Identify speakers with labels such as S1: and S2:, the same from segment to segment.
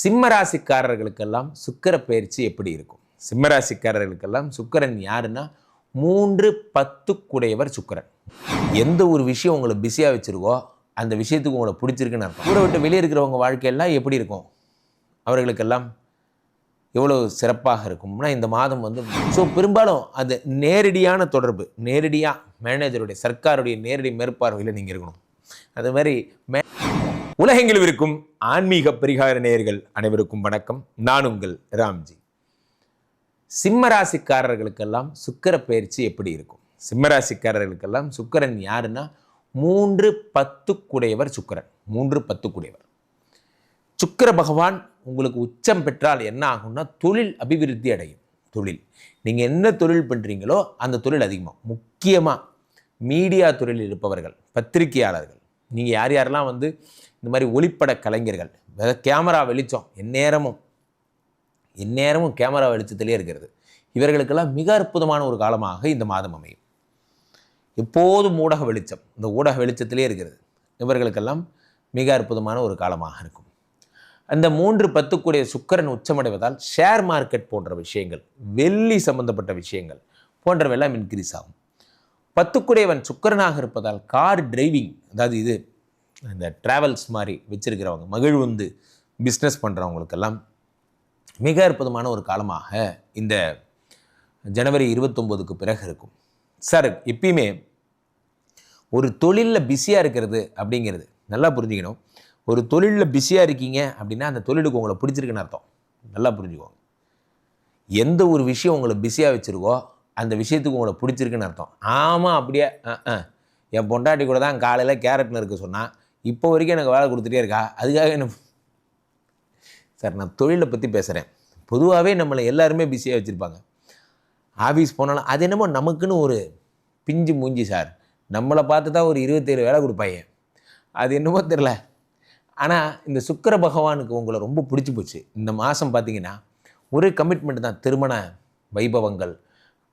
S1: சிம்மராசிக்காரர்களுக்கெல்லாம் சுக்கர பயிற்சி எப்படி இருக்கும்? சிம்மராசிக்காரர்களுக்கெல்லாம் சுக்கரன் யாருன்னா மூன்று பத்து சுக்கரன். எந்த ஒரு விஷயம் உங்களை பிஸியாக வச்சுருக்கோ அந்த விஷயத்துக்கு உங்களை பிடிச்சிருக்குன்னு அர்த்தம். ஊரை விட்டு வெளியே இருக்கிறவங்க வாழ்க்கையெல்லாம் எப்படி இருக்கும்? அவர்களுக்கெல்லாம் எவ்வளோ சிறப்பாக இருக்கும்னா இந்த மாதம் வந்து ஸோ பெரும்பாலும் அது நேரடியான தொடர்பு. நேரடியாக மேனேஜருடைய சர்க்காருடைய நேரடி மேற்பார்வையில் நீங்கள் இருக்கணும். அது மாதிரி மே உலகெங்கிலும் இருக்கும் ஆன்மீக பரிகார நேயர்கள் அனைவருக்கும் வணக்கம். நான் உங்கள் ராம்ஜி. சிம்மராசிக்காரர்களுக்கெல்லாம் சுக்கிர பயிற்சி எப்படி இருக்கும்? சிம்மராசிக்காரர்களுக்கெல்லாம் சுக்கரன் யாருன்னா மூன்று பத்து குடையவர் சுக்கிரன். மூன்று பத்து குடையவர் சுக்கிர பகவான் உங்களுக்கு உச்சம் பெற்றால் என்ன ஆகும்னா தொழில் அபிவிருத்தி அடையும். தொழில். நீங்கள் என்ன தொழில் பண்ணுறீங்களோ அந்த தொழில் அதிகமாக முக்கியமாக மீடியா தொழில் இருப்பவர்கள் பத்திரிகையாளர்கள். நீங்கள் யார் யாரெல்லாம் வந்து இந்த மாதிரி ஒளிப்பட கலைஞர்கள் வெ- கேமரா வெளிச்சம் எந்நேரமும் எந்நேரமும் கேமரா வெளிச்சத்திலே இருக்கிறது. இவர்களுக்கெல்லாம் மிக அற்புதமான ஒரு காலமாக இந்த மாதம் அமையும். எப்போதும் ஊடக வெளிச்சம் இந்த ஊடக வெளிச்சத்திலே இருக்கிறது. இவர்களுக்கெல்லாம் மிக அற்புதமான ஒரு காலமாக இருக்கும். அந்த மூன்று பத்துக்குடைய சுக்கரன் உச்சமடைவதால் ஷேர் மார்க்கெட் போன்ற விஷயங்கள் வெள்ளி சம்பந்தப்பட்ட விஷயங்கள் போன்றவெல்லாம் இன்க்ரீஸ் ஆகும். பத்துக்குடையவன் சுக்கரனாக இருப்பதால் கார் டிரைவிங் அதாவது இது இந்த ட்ராவல்ஸ் மாதிரி வச்சுருக்கிறவங்க மகிழ்வுந்து பிஸ்னஸ் பண்ணுறவங்களுக்கெல்லாம் மிக அற்புதமான ஒரு காலமாக இந்த ஜனவரி இருபத்தொம்போதுக்கு பிறகு இருக்கும். சார் எப்பயுமே ஒரு தொழிலில் பிஸியாக இருக்கிறது அப்படிங்கிறது நல்லா புரிஞ்சுக்கணும். ஒரு தொழிலில் பிஸியாக இருக்கீங்க அப்படின்னா அந்த தொழிலுக்கு உங்களை பிடிச்சிருக்குன்னு அர்த்தம். நல்லா புரிஞ்சுக்கோங்க. எந்த ஒரு விஷயம் உங்களை பிஸியாக வச்சுருக்கோ அந்த விஷயத்துக்கு உங்களை பிடிச்சிருக்குன்னு அர்த்தம். ஆமாம் அப்படியே என் பொண்டாட்டி கூட தான் காலையில் கேரட் நறுக்க சொன்னால் இப்போ வரைக்கும் எனக்கு வேலை கொடுத்துட்டே இருக்கா? அதுக்காக என்ன? சார் நான் தொழிலை பற்றி பேசுகிறேன் பொதுவாகவே நம்மளை எல்லாருமே பிஸியாக வச்சுருப்பாங்க. ஆஃபீஸ் போனாலும் அது என்னமோ நமக்குன்னு ஒரு பிஞ்சு மூஞ்சி சார் நம்மளை பார்த்து தான் ஒரு இருபத்தேழு வேலை கொடுப்பாங்க அது என்னமோ தெரில ஆனால் இந்த சுக்கர பகவானுக்கு உங்களை ரொம்ப பிடிச்சி போச்சு. இந்த மாதம் பார்த்தீங்கன்னா ஒரு கமிட்மெண்ட் தான். திருமண வைபவங்கள்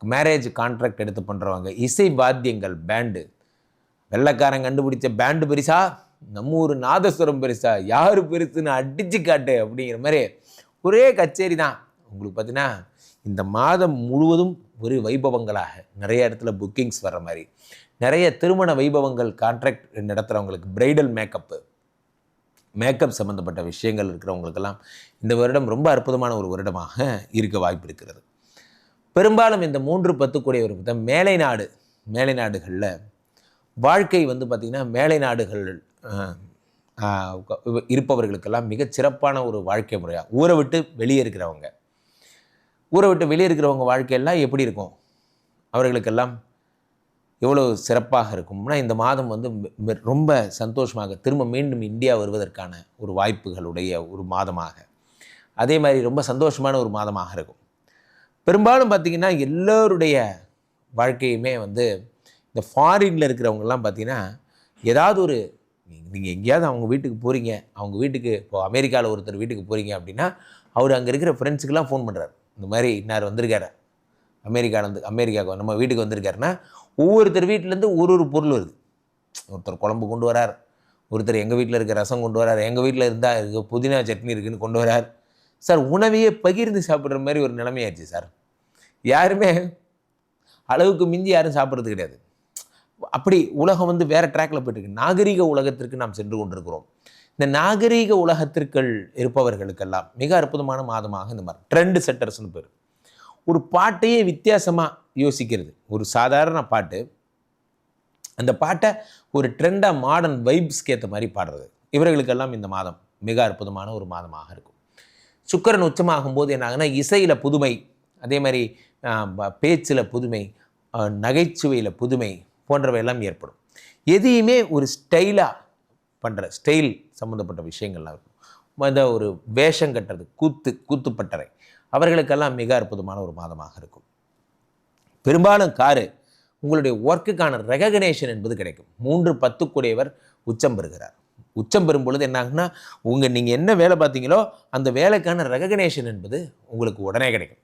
S1: மேரேஜ் கான்ட்ராக்ட் எடுத்து பண்ணுறவங்க இசை வாத்தியங்கள் பேண்டு வெள்ளைக்காரன் கண்டுபிடிச்ச பேண்டு பெரிசா? நம்ம ஊர் நாதஸ்வரம் பெருசா யார் பெருசுன்னு அடிச்சு காட்டு அப்படிங்கிற மாதிரி ஒரே கச்சேரி தான். உங்களுக்கு பார்த்தீங்கன்னா இந்த மாதம் முழுவதும் ஒரு வைபவங்களாக நிறைய இடத்துல புக்கிங்ஸ் வர்ற மாதிரி. நிறைய திருமண வைபவங்கள் கான்ட்ராக்ட் நடத்துகிறவங்களுக்கு பிரைடல் மேக்கப்பு மேக்கப் சம்மந்தப்பட்ட விஷயங்கள் இருக்கிறவங்களுக்கெல்லாம் இந்த வருடம் ரொம்ப அற்புதமான ஒரு வருடமாக இருக்க வாய்ப்பு இருக்கிறது. பெரும்பாலும் இந்த மூன்று பத்து கூடிய ஒரு மேலை நாடு மேலை நாடுகளில் வாழ்க்கை வந்து பார்த்திங்கன்னா மேலை நாடுகள் இருப்பவர்களுக்கெல்லாம் மிகச் சிறப்பான ஒரு வாழ்க்கை முறையாக ஊரை விட்டு வெளியே இருக்கிறவங்க. ஊரை விட்டு வெளியே இருக்கிறவங்க வாழ்க்கையெல்லாம் எப்படி இருக்கும்? அவர்களுக்கெல்லாம் எவ்வளோ சிறப்பாக இருக்கும்னா இந்த மாதம் வந்து ரொம்ப சந்தோஷமாக திரும்ப மீண்டும் இந்தியா வருவதற்கான ஒரு வாய்ப்புகளுடைய ஒரு மாதமாக. அதே மாதிரி ரொம்ப சந்தோஷமான ஒரு மாதமாக இருக்கும். பெரும்பாலும் பார்த்திங்கன்னா எல்லோருடைய வாழ்க்கையுமே வந்து இந்த ஃபாரினில் இருக்கிறவங்கெல்லாம் பார்த்தீங்கன்னா ஏதாவது ஒரு நீங்கள் எங்கேயாவது அவங்க வீட்டுக்கு போகிறீங்க அவங்க வீட்டுக்கு இப்போ அமெரிக்காவில் ஒருத்தர் வீட்டுக்கு போகிறீங்க அப்படின்னா அவர் அங்கே இருக்கிற ஃப்ரெண்ட்ஸுக்கெல்லாம் ஃபோன் பண்ணுறாரு இந்த மாதிரி இன்னார் வந்திருக்காரு. அமெரிக்காவிலேருந்து அமெரிக்காவுக்கு நம்ம வீட்டுக்கு வந்திருக்காருன்னா ஒவ்வொருத்தர் வீட்டிலேருந்து ஒரு ஒரு பொருள் வருது. ஒருத்தர் குழம்பு கொண்டு வரார். ஒருத்தர் எங்கள் வீட்டில் இருக்க ரசம் கொண்டு வரார். எங்கள் வீட்டில் இருந்தால் இருக்க புதினா சட்னி இருக்குதுன்னு கொண்டு வரார். சார் உணவையே பகிர்ந்து சாப்பிட்ற மாதிரி ஒரு நிலைமையாச்சு சார். யாருமே அளவுக்கு மிஞ்சி யாரும் சாப்பிட்றது கிடையாது. அப்படி உலகம் வந்து வேற ட்ராக்ல போயிட்டுருக்கு. நாகரீக உலகத்திற்கு நாம் சென்று கொண்டிருக்கிறோம். இந்த நாகரீக உலகத்திற்குள் இருப்பவர்களுக்கெல்லாம் மிக அற்புதமான மாதமாக இந்த மாதிரி ட்ரெண்ட் செட்டர்ஸ்னு பேர். ஒரு பாட்டையே வித்தியாசமாக யோசிக்கிறது. ஒரு சாதாரண பாட்டு. அந்த பாட்டை ஒரு ட்ரெண்டாக மாடர்ன் வைப்ஸ்க்கு ஏற்ற மாதிரி பாடுறது. இவர்களுக்கெல்லாம் இந்த மாதம் மிக அற்புதமான ஒரு மாதமாக இருக்கும். சுக்கரன் உச்சமாகும் போது என்ன இசையில் புதுமை அதே மாதிரி பேச்சில் புதுமை நகைச்சுவையில் புதுமை போன்றவையெல்லாம் ஏற்படும். எதையுமே ஒரு ஸ்டைலாக பண்ணுற ஸ்டைல் சம்மந்தப்பட்ட விஷயங்கள்லாம் இருக்கும். இந்த ஒரு வேஷம் கட்டுறது கூத்து கூத்துப்பட்டறை அவர்களுக்கெல்லாம் மிக அற்புதமான ஒரு மாதமாக இருக்கும். பெரும்பாலும் காரு உங்களுடைய ஒர்க்குக்கான ரெகக்னேஷன் என்பது கிடைக்கும். மூன்று பத்துக்குடையவர் உச்சம் பெறுகிறார். உச்சம் பெறும் பொழுது என்னாகுன்னா உங்கள் நீங்கள் என்ன வேலை பார்த்தீங்களோ அந்த வேலைக்கான ரெகக்னேஷன் என்பது உங்களுக்கு உடனே கிடைக்கும்.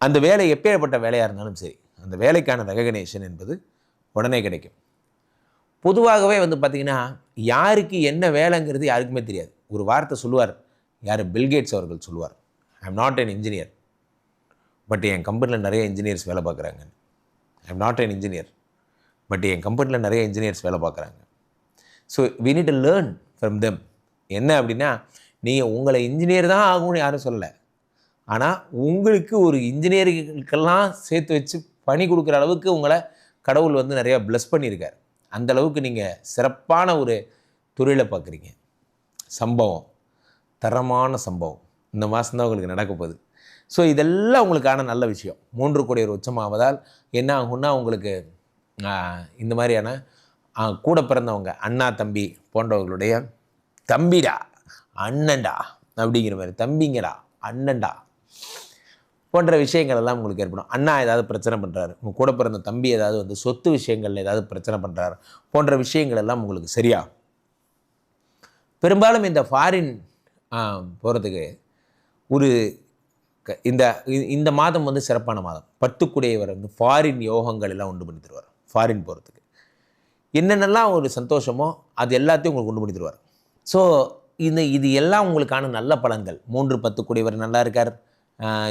S1: அந்த வேலை எப்பேற்பட்ட வேலையாக இருந்தாலும் சரி அந்த வேலைக்கான ரெகக்னேஷன் என்பது உடனே கிடைக்கும். பொதுவாகவே வந்து பார்த்திங்கன்னா யாருக்கு என்ன வேலைங்கிறது யாருக்குமே தெரியாது. ஒரு வார்த்தை சொல்லுவார் யார்? பில்கேட்ஸ் அவர்கள் சொல்லுவார் I am not an engineer but என் கம்பெனியில் நிறைய இன்ஜினியர்ஸ் வேலை பார்க்குறாங்க. I am not an engineer but என் கம்பெனியில் நிறைய இன்ஜினியர்ஸ் வேலை பார்க்குறாங்க. So we need to learn from them என்ன அப்படின்னா நீங்கள் உங்களை இன்ஜினியர் தான் ஆகும்னு யாரும் சொல்லலை. ஆனால் உங்களுக்கு ஒரு இன்ஜினியர்களுக்கெல்லாம் சேர்த்து வச்சு பணி கொடுக்குற அளவுக்கு உங்களை கடவுள் வந்து நிறையா ப்ளஸ் பண்ணியிருக்கார். அந்த அளவுக்கு நீங்கள் சிறப்பான ஒரு தொழிலை பார்க்குறீங்க சம்பவம். தரமான சம்பவம். இந்த மாதம் தான் உங்களுக்கு நடக்க போகுது. ஸோ இதெல்லாம் உங்களுக்கான நல்ல விஷயம். மூன்று கோடி ஒரு உச்சமாவதால் என்ன ஆகும்னா உங்களுக்கு இந்த மாதிரியான கூட பிறந்தவங்க அண்ணா தம்பி போன்றவர்களுடைய தம்பிடா அண்ணன்டா அப்படிங்கிற மாதிரி தம்பிங்கடா அண்ணன்டா போன்ற விஷயங்கள் எல்லாம் உங்களுக்கு ஏற்படும். அண்ணா ஏதாவது பிரச்சனை பண்ணுறாரு உங்கள் கூட பிறந்த தம்பி ஏதாவது வந்து சொத்து விஷயங்களில் ஏதாவது பிரச்சனை பண்ணுறாரு போன்ற விஷயங்கள் எல்லாம் உங்களுக்கு சரியா பெரும்பாலும் இந்த ஃபாரின் போகிறதுக்கு ஒரு க- இந்த இந்த மாதம் வந்து சிறப்பான மாதம். பத்துக்குடையவர் வந்து ஃபாரின் யோகங்கள் எல்லாம் உண்டு பண்ணி தருவார். ஃபாரின் போகிறதுக்கு என்னென்னலாம் ஒரு சந்தோஷமோ அது எல்லாத்தையும் உங்களுக்கு உண்டு பண்ணி தருவார். ஸோ இந்த இது எல்லாம் உங்களுக்கான நல்ல பலன்கள். மூன்று பத்து கூடியவர் நல்லா இருக்கார்.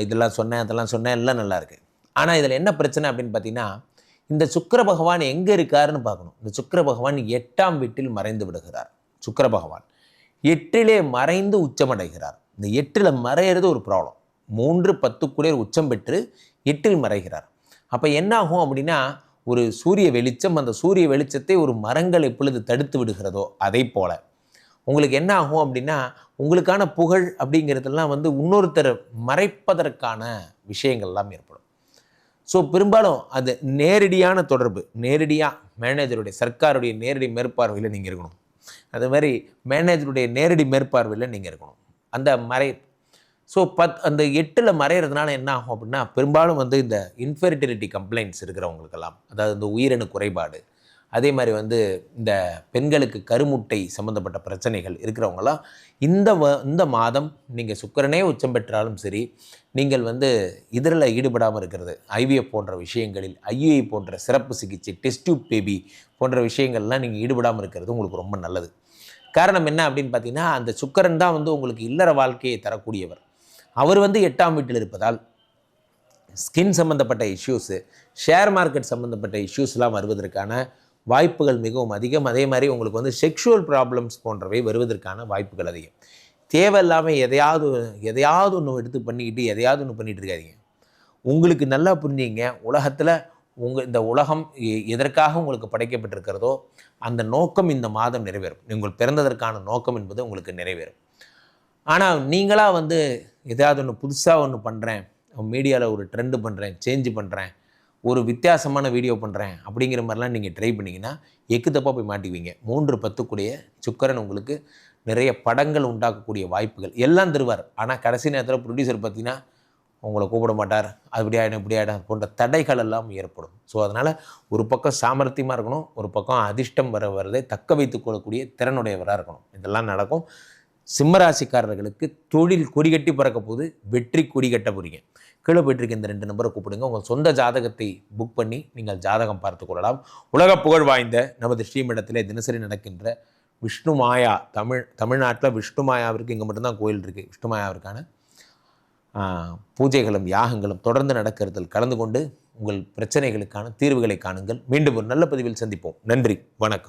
S1: இதெல்லாம் சொன்னேன் அதெல்லாம் சொன்னேன் எல்லாம் நல்லாயிருக்கு ஆனால் இதில் என்ன பிரச்சனை அப்படின்னு பார்த்தீங்கன்னா இந்த சுக்கிர பகவான் எங்கே இருக்காருன்னு பார்க்கணும். இந்த சுக்கர பகவான் எட்டாம் வீட்டில் மறைந்து விடுகிறார். சுக்கிர பகவான் எட்டிலே மறைந்து உச்சமடைகிறார். இந்த எட்டில் மறையிறது ஒரு ப்ராப்ளம் மூன்று பத்து உச்சம் பெற்று எட்டில் மறைகிறார். அப்போ என்ன ஆகும் அப்படின்னா ஒரு சூரிய வெளிச்சம் அந்த சூரிய வெளிச்சத்தை ஒரு மரங்கள் எப்பொழுது தடுத்து விடுகிறதோ அதை போல. உங்களுக்கு என்ன ஆகும் அப்படின்னா உங்களுக்கான புகழ் அப்படிங்கிறதெல்லாம் வந்து இன்னொருத்தர் மறைப்பதற்கான விஷயங்கள்லாம் ஏற்படும். ஸோ பெரும்பாலும் அது நேரடியான தொடர்பு. நேரடியாக மேனேஜருடைய சர்க்காருடைய நேரடி மேற்பார்வையில் நீங்கள் இருக்கணும். அது மாதிரி மேனேஜருடைய நேரடி மேற்பார்வையில் நீங்கள் இருக்கணும். அந்த மறை ஸோ பத் அந்த எட்டில் மறையிறதுனால என்ன ஆகும் அப்படின்னா பெரும்பாலும் வந்து இந்த இன்ஃபெர்டிலிட்டி கம்ப்ளைண்ட்ஸ் இருக்கிறவங்களுக்கெல்லாம் அதாவது இந்த உயிரணு குறைபாடு அதே மாதிரி வந்து இந்த பெண்களுக்கு கருமுட்டை சம்மந்தப்பட்ட பிரச்சனைகள் இருக்கிறவங்களாம் இந்த வ இந்த மாதம் நீங்கள் சுக்கரனே உச்சம் பெற்றாலும் சரி நீங்கள் வந்து இதில் ஈடுபடாமல் இருக்கிறது ஐவிஎஃப் போன்ற விஷயங்களில் ஐயுஐ போன்ற சிறப்பு சிகிச்சை டெஸ்ட் டியூப் பேபி போன்ற விஷயங்கள்லாம் நீங்கள் ஈடுபடாமல் இருக்கிறது உங்களுக்கு ரொம்ப நல்லது. காரணம் என்ன அப்படின்னு பார்த்தீங்கன்னா அந்த சுக்கரன் தான் வந்து உங்களுக்கு இல்லற வாழ்க்கையை தரக்கூடியவர். அவர் வந்து எட்டாம் வீட்டில் இருப்பதால் ஸ்கின் சம்மந்தப்பட்ட இஷ்யூஸு ஷேர் மார்க்கெட் சம்மந்தப்பட்ட இஷ்யூஸ்லாம் வருவதற்கான வாய்ப்புகள் மிகவும் அதிகம். அதே மாதிரி உங்களுக்கு வந்து செக்ஷுவல் ப்ராப்ளம்ஸ் போன்றவை வருவதற்கான வாய்ப்புகள் அதிகம். தேவையில்லாமல் எதையாவது எதையாவது ஒன்று எடுத்து பண்ணிக்கிட்டு எதையாவது ஒன்று பண்ணிகிட்டு இருக்காதீங்க. உங்களுக்கு நல்லா புரிஞ்சிங்க. உலகத்தில் உங்கள் இந்த உலகம் எ- எதற்காக உங்களுக்கு படைக்கப்பட்டிருக்கிறதோ அந்த நோக்கம் இந்த மாதம் நிறைவேறும். நீங்கள் பிறந்ததற்கான நோக்கம் என்பது உங்களுக்கு நிறைவேறும். ஆனால் நீங்களாக வந்து எதாவது ஒன்று புதுசாக ஒன்று பண்ணுறேன் மீடியாவில் ஒரு ட்ரெண்டு பண்ணுறேன் சேஞ்சு பண்ணுறேன் ஒரு வித்தியாசமான வீடியோ பண்ணுறேன் அப்படிங்கிற மாதிரிலாம் நீங்கள் ட்ரை பண்ணிங்கன்னா எக்கு தப்பாக போய் மாட்டிக்குவீங்க. மூன்று பத்துக்குடைய சுக்கரன் உங்களுக்கு நிறைய படங்கள் உண்டாக்கக்கூடிய வாய்ப்புகள். எல்லாம் தருவார். ஆனால் கடைசி நேரத்தில் ப்ரொடியூசர் பார்த்தீங்கன்னா உங்களை கூப்பிட மாட்டார். அப்படி ஆகிடும் இப்படி ஆகிடும் போன்ற தடைகள் எல்லாம் ஏற்படும். ஸோ அதனால் ஒரு பக்கம் சாமர்த்தியமாக இருக்கணும் ஒரு பக்கம் அதிர்ஷ்டம் வர வரதை தக்க வைத்துக் கொள்ளக்கூடிய திறனுடையவராக இருக்கணும். இதெல்லாம் நடக்கும். சிம்மராசிக்காரர்களுக்கு தொழில் கொடிகட்டி பறக்க போது வெற்றி கொடி கட்ட போகிறீங்க கீழே போயிட்டுருக்க இந்த ரெண்டு நம்பரை கூப்பிடுங்க. உங்கள் சொந்த ஜாதகத்தை புக் பண்ணி நீங்கள் ஜாதகம் பார்த்து கொள்ளலாம். உலக புகழ் வாய்ந்த நமது ஸ்ரீமடத்திலே தினசரி நடக்கின்ற விஷ்ணு மாயா தமிழ் தமிழ்நாட்டில் விஷ்ணு மாயாவிற்கு இங்கே மட்டும்தான் கோயில் இருக்குது விஷ்ணு மாயாவிற்கான பூஜைகளும் யாகங்களும் தொடர்ந்து நடக்கிறதில் கலந்து கொண்டு உங்கள் பிரச்சனைகளுக்கான தீர்வுகளை காணுங்கள். மீண்டும் ஒரு நல்ல பதிவில் சந்திப்போம். நன்றி. வணக்கம்.